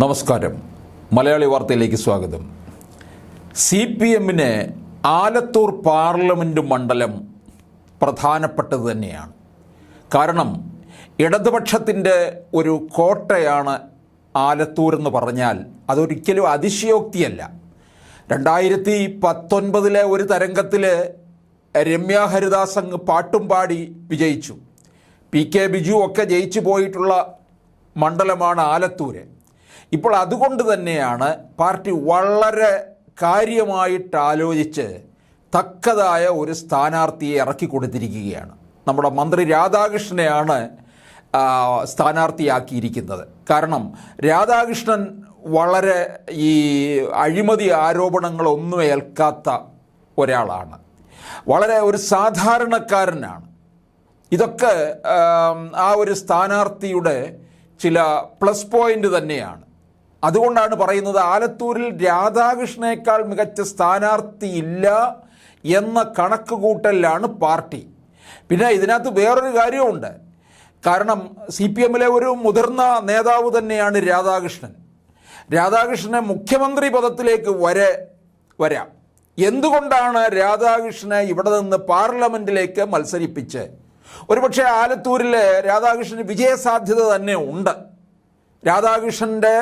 നമസ്കാരം. മലയാളി വാർത്തയിലേക്ക് സ്വാഗതം. സി പി എമ്മിന് ആലത്തൂർ പാർലമെന്റ് മണ്ഡലം പ്രധാനപ്പെട്ടത് തന്നെയാണ്. കാരണം ഇടതുപക്ഷത്തിന്റെ ഒരു കോട്ടയാണ് ആലത്തൂർ എന്ന് പറഞ്ഞാൽ അതൊരിക്കലും അതിശയോക്തിയല്ല. രണ്ടായിരത്തി പത്തൊൻപതിലെ ഒരു തരംഗത്തിൽ രമ്യ ഹരിദാസ് അങ്ങ് പാട്ടും പാടി വിജയിച്ചു. പി കെ ബിജു ഒക്കെ ജയിച്ചു പോയിട്ടുള്ള മണ്ഡലമാണ് ആലത്തൂര്. ഇപ്പോൾ അതുകൊണ്ട് തന്നെയാണ് പാർട്ടി വളരെ കാര്യമായിട്ട് ആലോചിച്ച് തക്കതായ ഒരു സ്ഥാനാർത്ഥിയെ ഇറക്കി കൊടുത്തിരിക്കുകയാണ്. നമ്മുടെ മന്ത്രി രാധാകൃഷ്ണനെയാണ് സ്ഥാനാർത്ഥിയാക്കിയിരിക്കുന്നത്. കാരണം രാധാകൃഷ്ണൻ വളരെ ഈ അഴിമതി ആരോപണങ്ങളൊന്നും ഏൽക്കാത്ത ഒരാളാണ്. വളരെ ഒരു സാധാരണക്കാരനാണ്. ഇതൊക്കെ ആ ഒരു സ്ഥാനാർത്ഥിയുടെ ചില പ്ലസ് പോയിന്റ് തന്നെയാണ്. അതുകൊണ്ടാണ് പറയുന്നത് ആലത്തൂരിൽ രാധാകൃഷ്ണനേക്കാൾ മികച്ച സ്ഥാനാർത്ഥി ഇല്ല എന്ന കണക്കുകൂട്ടലിലാണ് പാർട്ടി. പിന്നെ ഇതിനകത്ത് വേറൊരു കാര്യമുണ്ട് കാരണം സി പി എമ്മിലെ ഒരു മുതിർന്ന നേതാവ് തന്നെയാണ് രാധാകൃഷ്ണൻ. രാധാകൃഷ്ണനെ മുഖ്യമന്ത്രി പദത്തിലേക്ക് വരെ വരാം. എന്തുകൊണ്ടാണ് രാധാകൃഷ്ണനെ ഇവിടെ നിന്ന് പാർലമെന്റിലേക്ക് മത്സരിപ്പിച്ച്? ഒരുപക്ഷെ ആലത്തൂരിലെ രാധാകൃഷ്ണന് വിജയസാധ്യത തന്നെ ഉണ്ട്. രാധാകൃഷ്ണന്റെ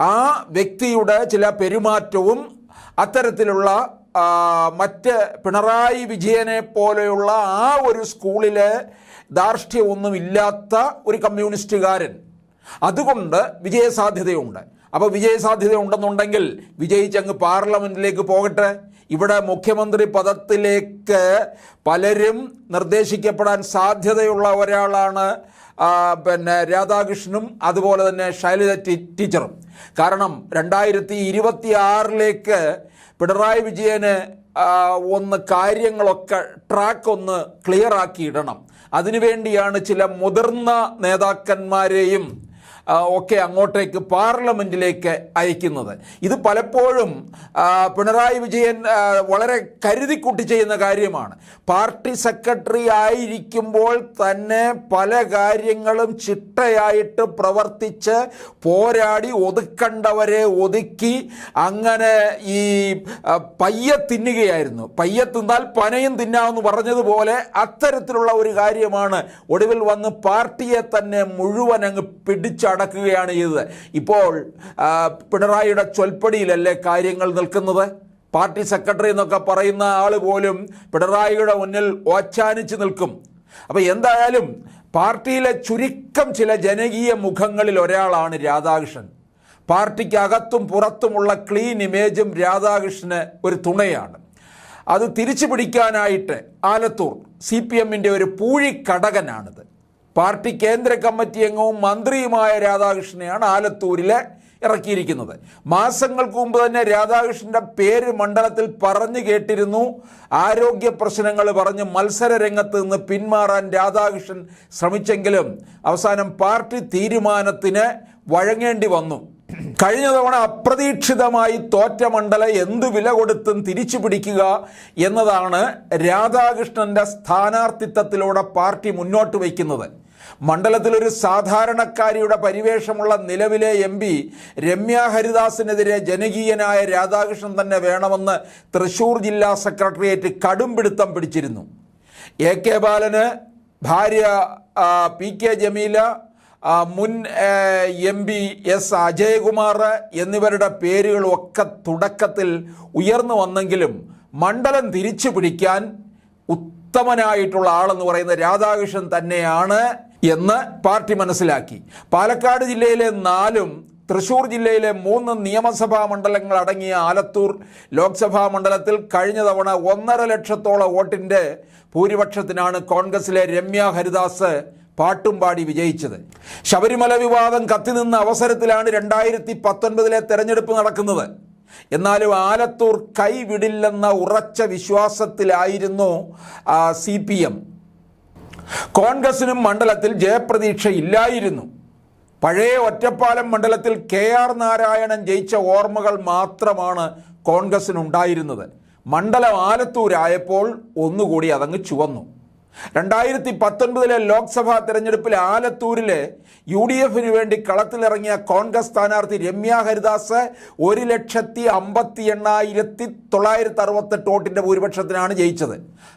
ആ വ്യക്തിയുടെ ചില പെരുമാറ്റവും അത്തരത്തിലുള്ള മറ്റ് പിണറായി വിജയനെ പോലെയുള്ള ആ ഒരു സ്കൂളിലെ ധാർഷ്ട്യമൊന്നും ഇല്ലാത്ത ഒരു കമ്മ്യൂണിസ്റ്റുകാരൻ. അതുകൊണ്ട് വിജയസാധ്യതയുണ്ട്. അപ്പോൾ വിജയസാധ്യത ഉണ്ടെന്നുണ്ടെങ്കിൽ വിജയിച്ചങ്ങ് പാർലമെന്റിലേക്ക് പോകട്ടെ. ഇവിടെ മുഖ്യമന്ത്രി പദത്തിലേക്ക് പലരും നിർദ്ദേശിക്കപ്പെടാൻ സാധ്യതയുള്ള ഒരാളാണ് പിന്നെ രാധാകൃഷ്ണനും അതുപോലെ തന്നെ ശൈലജ ടീച്ചറും. കാരണം രണ്ടായിരത്തി ഇരുപത്തി ആറിലേക്ക് പിണറായി വിജയന് ഒന്ന് കാര്യങ്ങളൊക്കെ ട്രാക്ക് ഒന്ന് ക്ലിയർ ആക്കി ഇടണം അതിനുവേണ്ടിയാണ് ചില മുതിർന്ന നേതാക്കന്മാരെയും ഒക്കെ അങ്ങോട്ടേക്ക് പാർലമെന്റിലേക്ക് അയക്കുന്നത്. ഇത് പലപ്പോഴും പിണറായി വിജയൻ വളരെ കരുതിക്കുട്ടി ചെയ്യുന്ന കാര്യമാണ്. പാർട്ടി സെക്രട്ടറി ആയിരിക്കുമ്പോൾ തന്നെ പല കാര്യങ്ങളും ചിട്ടയായിട്ട് പ്രവർത്തിച്ച് പോരാടി ഒതുക്കണ്ടവരെ ഒതുക്കി അങ്ങനെ ഈ പയ്യ തിന്നുകയായിരുന്നു. പയ്യെ തിന്നാൽ പനയും തിന്നാമെന്ന് പറഞ്ഞതുപോലെ അത്തരത്തിലുള്ള ഒരു കാര്യമാണ് ഒടുവിൽ വന്ന് പാർട്ടിയെ തന്നെ മുഴുവൻ അങ്ങ് പിടിച്ചടക്കുകയാണ് ചെയ്തത്. ഇപ്പോൾ പിണറായിയുടെ ചൊൽപ്പടിയിലല്ലേ കാര്യങ്ങൾ നിൽക്കുന്നത്? പാർട്ടി സെക്രട്ടറി എന്നൊക്കെ പറയുന്ന ആൾ പോലും പിണറായിയുടെ മുന്നിൽ ഓച്ചാനിച്ച് നിൽക്കും. അപ്പോൾ എന്തായാലും പാർട്ടിയിലെ ചുരുക്കം ചില ജനകീയ മുഖങ്ങളിൽ ഒരാളാണ് രാധാകൃഷ്ണൻ. പാർട്ടിക്കകത്തും പുറത്തുമുള്ള ക്ലീൻ ഇമേജും രാധാകൃഷ്ണന് ഒരു തുണയാണ്. അത് തിരിച്ചു പിടിക്കാനായിട്ട് ആലത്തൂർ സി പി എമ്മിന്റെ ഒരു പൂഴിക്കടകനാണിത്. പാർട്ടി കേന്ദ്ര കമ്മിറ്റി അംഗവും മന്ത്രിയുമായ രാധാകൃഷ്ണനെയാണ് ആലത്തൂരിലെ ഇറക്കിയിരിക്കുന്നത്. മാസങ്ങൾക്ക് മുമ്പ് തന്നെ രാധാകൃഷ്ണന്റെ പേര് മണ്ഡലത്തിൽ പറഞ്ഞു കേട്ടിരുന്നു. ആരോഗ്യ പ്രശ്നങ്ങൾ പറഞ്ഞ് മത്സര രംഗത്ത് നിന്ന് പിന്മാറാൻ രാധാകൃഷ്ണൻ ശ്രമിച്ചെങ്കിലും അവസാനം പാർട്ടി തീരുമാനത്തിന് വഴങ്ങേണ്ടി വന്നു. കഴിഞ്ഞ തവണ അപ്രതീക്ഷിതമായി തോറ്റ മണ്ഡലം എന്തു വില കൊടുത്തും തിരിച്ചു പിടിക്കുക എന്നതാണ് രാധാകൃഷ്ണന്റെ സ്ഥാനാർത്ഥിത്വത്തിലൂടെ പാർട്ടി മുന്നോട്ട് വയ്ക്കുന്നത്. മണ്ഡലത്തിൽ ഒരു സാധാരണക്കാരിയുടെ പരിവേഷമുള്ള നിലവിലെ എം പി രമ്യ ഹരിദാസിനെതിരെ ജനകീയനായ രാധാകൃഷ്ണൻ തന്നെ വേണമെന്ന് തൃശൂർ ജില്ലാ സെക്രട്ടേറിയറ്റ് കടുംപിടുത്തം പിടിച്ചിരുന്നു. എ കെ ബാലന് ഭാര്യ പി കെ ജമീല മുൻ എം പി എസ് അജയകുമാർ എന്നിവരുടെ പേരുകളൊക്കെ തുടക്കത്തിൽ ഉയർന്നു വന്നെങ്കിലും മണ്ഡലം തിരിച്ചു പിടിക്കാൻ ഉത്തമനായിട്ടുള്ള ആളെന്ന് പറയുന്ന രാധാകൃഷ്ണൻ തന്നെയാണ് എന്ന് പാർട്ടി മനസ്സിലാക്കി. പാലക്കാട് ജില്ലയിലെ നാലും തൃശൂർ ജില്ലയിലെ മൂന്ന് നിയമസഭാ മണ്ഡലങ്ങൾ അടങ്ങിയ ആലത്തൂർ ലോക്സഭാ മണ്ഡലത്തിൽ കഴിഞ്ഞ തവണ ഒന്നര ലക്ഷത്തോളം വോട്ടിന്റെ ഭൂരിപക്ഷത്തിനാണ് കോൺഗ്രസിലെ രമ്യ ഹരിദാസ് പാട്ടും പാടി വിജയിച്ചത്. ശബരിമല വിവാദം കത്തിനിന്ന അവസരത്തിലാണ് രണ്ടായിരത്തി പത്തൊൻപതിലെ തെരഞ്ഞെടുപ്പ് നടക്കുന്നത്. എന്നാലും ആലത്തൂർ കൈവിടില്ലെന്ന ഉറച്ച വിശ്വാസത്തിലായിരുന്നു സി പി എം. കോൺഗ്രസിനും മണ്ഡലത്തിൽ ജയപ്രതീക്ഷ ഇല്ലായിരുന്നു. പഴയ ഒറ്റപ്പാലം മണ്ഡലത്തിൽ കെ ആർ നാരായണൻ ജയിച്ച ഓർമ്മകൾ മാത്രമാണ് കോൺഗ്രസിനുണ്ടായിരുന്നത്. മണ്ഡലം ആലത്തൂരായപ്പോൾ ഒന്നുകൂടി അതങ്ങ് ചുവന്നു. രണ്ടായിരത്തി പത്തൊൻപതിലെ ലോക്സഭാ തെരഞ്ഞെടുപ്പിൽ ആലത്തൂരിലെ യു ഡി എഫിന് വേണ്ടി കളത്തിലിറങ്ങിയ കോൺഗ്രസ് സ്ഥാനാർത്ഥി രമ്യ ഹരിദാസ് ഒരു ലക്ഷത്തി അമ്പത്തി എണ്ണായിരത്തി തൊള്ളായിരത്തി അറുപത്തെട്ട് വോട്ടിന്റെ ഭൂരിപക്ഷത്തിനാണ് ജയിച്ചത്.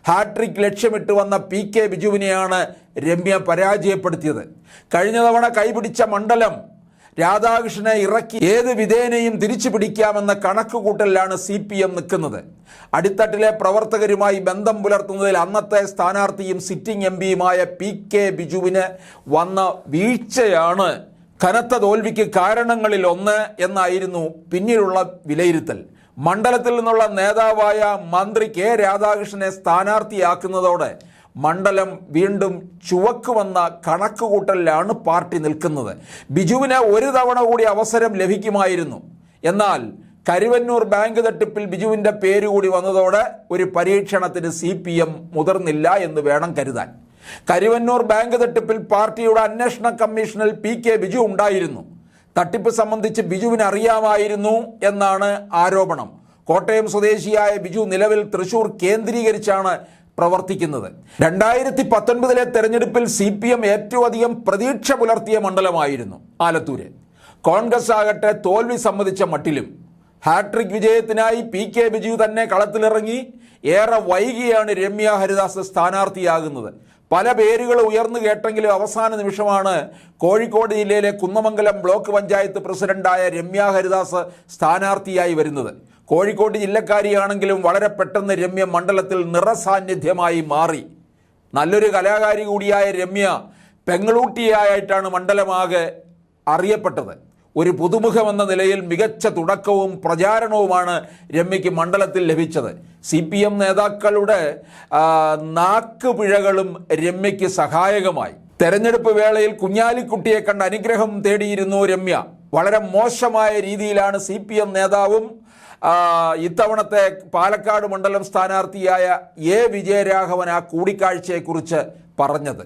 ഹാട്രിക് ലക്ഷ്യമിട്ട് വന്ന പി കെ ബിജുവിനെയാണ് രമ്യ പരാജയപ്പെടുത്തിയത്. കഴിഞ്ഞ തവണ കൈപിടിച്ച മണ്ഡലം രാധാകൃഷ്ണനെ ഇറക്കി ഏത് വിധേനയും തിരിച്ചു പിടിക്കാമെന്ന കണക്കുകൂട്ടലിലാണ് സി പി എം നിൽക്കുന്നത്. അടിത്തട്ടിലെ പ്രവർത്തകരുമായി ബന്ധം പുലർത്തുന്നതിൽ അന്നത്തെ സ്ഥാനാർത്ഥിയും സിറ്റിംഗ് എം പിയുമായ പി കെ ബിജുവിന് വന്ന വീഴ്ചയാണ് കനത്ത തോൽവിക്ക് കാരണങ്ങളിൽ ഒന്ന് എന്നായിരുന്നു പിന്നീടുള്ള വിലയിരുത്തൽ. മണ്ഡലത്തിൽ നിന്നുള്ള നേതാവായ മന്ത്രി കെ രാധാകൃഷ്ണനെ സ്ഥാനാർത്ഥിയാക്കുന്നതോടെ മണ്ഡലം വീണ്ടും ചുവക്കുവന്ന കണക്കുകൂട്ടലിലാണ് പാർട്ടി നിൽക്കുന്നത്. ബിജുവിന് ഒരു തവണ കൂടി അവസരം ലഭിക്കുമായിരുന്നു. എന്നാൽ കരുവന്നൂർ ബാങ്ക് തട്ടിപ്പിൽ ബിജുവിന്റെ പേരുകൂടി വന്നതോടെ ഒരു പരീക്ഷണത്തിന് സി പി എം മുതിർന്നില്ല എന്ന് വേണം കരുതാൻ. കരുവന്നൂർ ബാങ്ക് തട്ടിപ്പിൽ പാർട്ടിയുടെ അന്വേഷണ കമ്മീഷനിൽ പി കെ ബിജു ഉണ്ടായിരുന്നു. തട്ടിപ്പ് സംബന്ധിച്ച് ബിജുവിന് അറിയാമായിരുന്നു എന്നാണ് ആരോപണം. കോട്ടയം സ്വദേശിയായ ബിജു നിലവിൽ തൃശൂർ കേന്ദ്രീകരിച്ചാണ് പ്രവർത്തിക്കുന്നത്. രണ്ടായിരത്തി പത്തൊൻപതിലെ തെരഞ്ഞെടുപ്പിൽ സി പി എം ഏറ്റവും അധികം പ്രതീക്ഷ പുലർത്തിയ മണ്ഡലമായിരുന്നു ആലത്തൂര്. കോൺഗ്രസ് ആകട്ടെ തോൽവി സമ്മതിച്ച മട്ടിലും. ഹാട്രിക് വിജയത്തിനായി പി കെ ബിജു തന്നെ കളത്തിലിറങ്ങി ഏറെ വൈകിയാണ് രമ്യ ഹരിദാസ് സ്ഥാനാർത്ഥിയാകുന്നത്. പല പേരുകൾ ഉയർന്നു കേട്ടെങ്കിലും അവസാന നിമിഷമാണ് കോഴിക്കോട് ജില്ലയിലെ കുന്നമംഗലം ബ്ലോക്ക് പഞ്ചായത്ത് പ്രസിഡന്റായ രമ്യ ഹരിദാസ് സ്ഥാനാർത്ഥിയായി വരുന്നത്. കോഴിക്കോട് ജില്ലക്കാരിയാണെങ്കിലും വളരെ പെട്ടെന്ന് രമ്യ മണ്ഡലത്തിൽ നിറസാന്നിധ്യമായി മാറി. നല്ലൊരു കലാകാരി കൂടിയായ രമ്യ പെങ്ങളൂട്ടിയായിട്ടാണ് മണ്ഡലമാകെ അറിയപ്പെട്ടത്. ഒരു പുതുമുഖമെന്ന നിലയിൽ മികച്ച തുടക്കവും പ്രചാരണവുമാണ് രമ്യയ്ക്ക് മണ്ഡലത്തിൽ ലഭിച്ചത്. സി പി എം നേതാക്കളുടെ നാക്കുപിഴകളും രമ്യയ്ക്ക് സഹായകമായി. തെരഞ്ഞെടുപ്പ് വേളയിൽ കുഞ്ഞാലിക്കുട്ടിയെ കണ്ട് അനുഗ്രഹം തേടിയിരുന്നു രമ്യ. വളരെ മോശമായ രീതിയിലാണ് സി നേതാവും ഇത്തവണത്തെ പാലക്കാട് മണ്ഡലം സ്ഥാനാർത്ഥിയായ എ വിജയരാഘവൻ ആ കൂടിക്കാഴ്ചയെക്കുറിച്ച് പറഞ്ഞത്.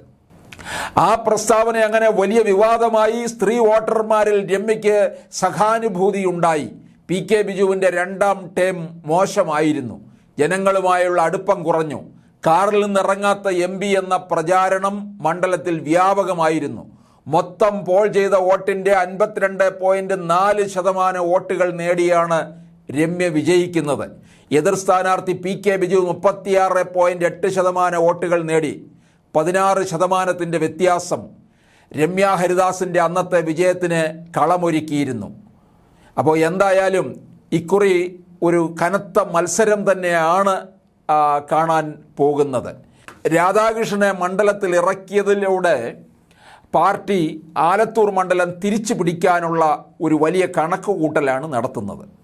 ആ പ്രസ്താവന അങ്ങനെ വലിയ വിവാദമായി സ്ത്രീ വോട്ടർമാരിൽ രമ്യയ്ക്ക് സഹാനുഭൂതി ഉണ്ടായി. പി കെ ബിജുവിന്റെ രണ്ടാം ടേം മോശമായിരുന്നു. ജനങ്ങളുമായുള്ള അടുപ്പം കുറഞ്ഞു. കാറിൽ നിന്നിറങ്ങാത്ത എം പി എന്ന പ്രചാരണം മണ്ഡലത്തിൽ വ്യാപകമായിരുന്നു. മൊത്തം പോൾ ചെയ്ത വോട്ടിന്റെ അൻപത്തിരണ്ട് പോയിന്റ് നാല് ശതമാനം വോട്ടുകൾ നേടിയാണ് രമ്യ വിജയിക്കുന്നത് എതിർ സ്ഥാനാർത്ഥി പി കെ ബിജു മുപ്പത്തിയാറ് പോയിന്റ് എട്ട് ശതമാനം വോട്ടുകൾ നേടി. പതിനാറ് ശതമാനത്തിന്റെ വ്യത്യാസം. രമ്യ ഹരിദാസിന്റെ അന്നത്തെ വിജയത്തിന് കളമൊരുക്കിയിരുന്നു. അപ്പോൾ എന്തായാലും ഇക്കുറി ഒരു കനത്ത മത്സരം തന്നെയാണ് കാണാൻ പോകുന്നത്. രാധാകൃഷ്ണനെ മണ്ഡലത്തിൽ ഇറക്കിയതിലൂടെ പാർട്ടി ആലത്തൂർ മണ്ഡലം തിരിച്ചു പിടിക്കാനുള്ള ഒരു വലിയ കണക്കുകൂട്ടലാണ് നടത്തുന്നത്.